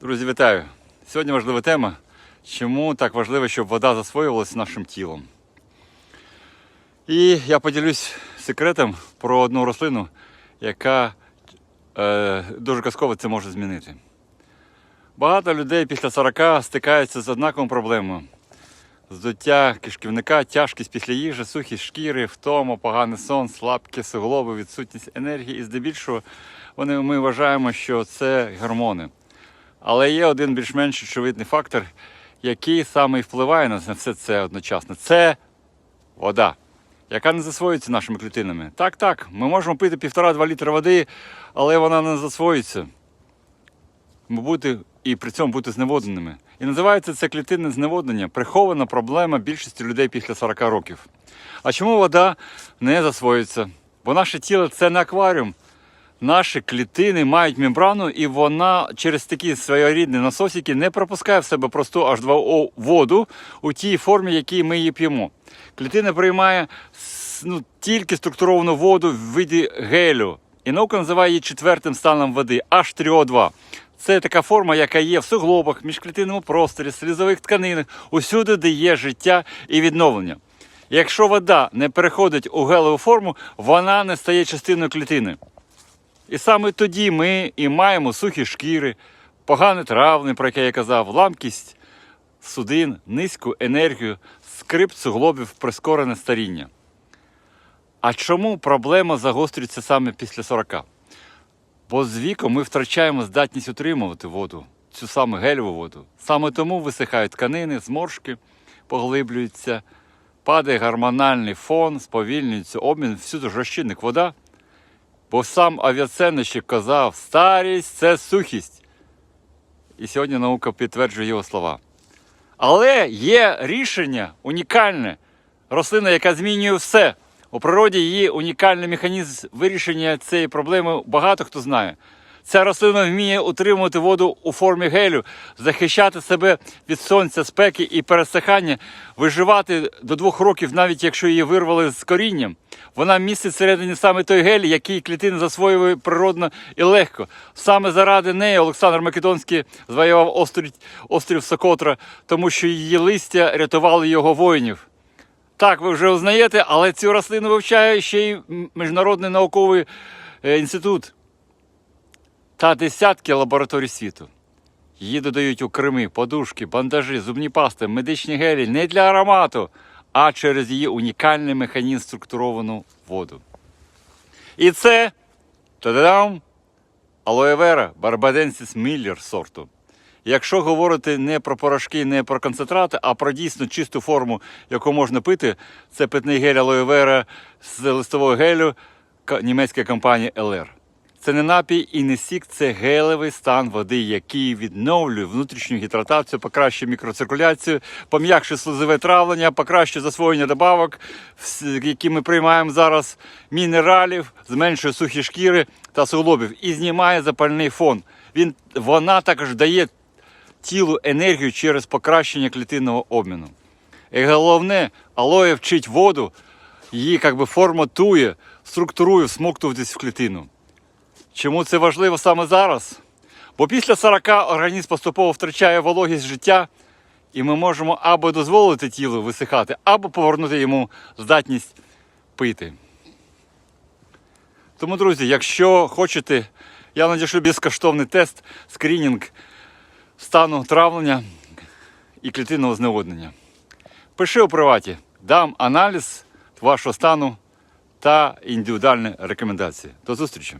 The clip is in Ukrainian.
Друзі, вітаю! Сьогодні важлива тема. Чому так важливо, щоб вода засвоювалася нашим тілом? І я поділюсь секретом про одну рослину, яка е, дуже казково це може змінити. Багато людей після 40 стикаються з однаковою проблемою. Здуття кишківника, тяжкість після їжі, сухість шкіри, втома, поганий сон, слабкі суглоби, відсутність енергії. І здебільшого вони, ми вважаємо, що це гормони. Але є один більш-менш очевидний фактор, який саме і впливає на все це одночасно. Це вода, яка не засвоюється нашими клітинами. Так, так, ми можемо пити півтора-два літра води, але вона не засвоюється. Бути і при цьому бути зневодненими. І називається це клітинне зневоднення, прихована проблема більшості людей після 40 років. А чому вода не засвоюється? Бо наше тіло це не акваріум. Наші клітини мають мембрану, і вона через такі своєрідні насосики не пропускає в себе просту H2O воду у тій формі, якій ми її п'ємо. Клітина приймає ну, тільки структуровану воду в виді гелю. І наука називає її четвертим станом води H3O2. Це така форма, яка є в суглобах, міжклітинному просторі, слізових тканинах, усюди, де є життя і відновлення. Якщо вода не переходить у гелеву форму, вона не стає частиною клітини. І саме тоді ми і маємо сухі шкіри, погане травлення, про яке я казав, ламкість судин, низьку енергію, скрип суглобів, прискорене старіння. А чому проблема загострюється саме після 40? Бо з віком ми втрачаємо здатність утримувати воду, цю саме гельову воду. Саме тому висихають тканини, зморшки поглиблюються, падає гормональний фон, сповільнюється обмін, всюди розчинник вода. Бо сам авіаценничик казав, старість це сухість. І сьогодні наука підтверджує його слова. Але є рішення унікальне. Рослина, яка змінює все. У природі її унікальний механізм вирішення цієї проблеми. Багато хто знає. Ця рослина вміє утримувати воду у формі гелю, захищати себе від сонця, спеки і пересихання, виживати до двох років, навіть якщо її вирвали з корінням. Вона містить всередині саме той гель, який клітина засвоює природно і легко. Саме заради неї Олександр Македонський звоював острів, острів Сокотра, тому що її листя рятували його воїнів. Так, ви вже узнаєте, але цю рослину вивчає ще й Міжнародний науковий е, інститут та десятки лабораторій світу. Її додають у креми, подушки, бандажі, зубні пасти, медичні гелі не для аромату, а через її унікальний механізм структуровану воду. І це та-дам, алоe вера барбаденсіс міллер сорту. Якщо говорити не про порошки, не про концентрати, а про дійсно чисту форму, яку можна пити, це питний гель алоe вера з листового гелю німецької компанії LR. Це не напій і не сік, це гелевий стан води, який відновлює внутрішню гідратацію, покращує мікроциркуляцію, пом'якшує слизове травлення, покращує засвоєння добавок, які ми приймаємо зараз, мінералів, зменшує сухі шкіри та суглобів і знімає запальний фон. Він, вона також дає тілу енергію через покращення клітинного обміну. І головне, алоє вчить воду, її як би форматує, структурує, всмоктуватись в клітину. Чому це важливо саме зараз? Бо після 40 організм поступово втрачає вологість життя, і ми можемо або дозволити тілу висихати, або повернути йому здатність пити. Тому, друзі, якщо хочете, я надішлю безкоштовний тест, скринінг стану травлення і клітинного зневоднення. Пиши у приваті, дам аналіз вашого стану та індивідуальні рекомендації. До зустрічі!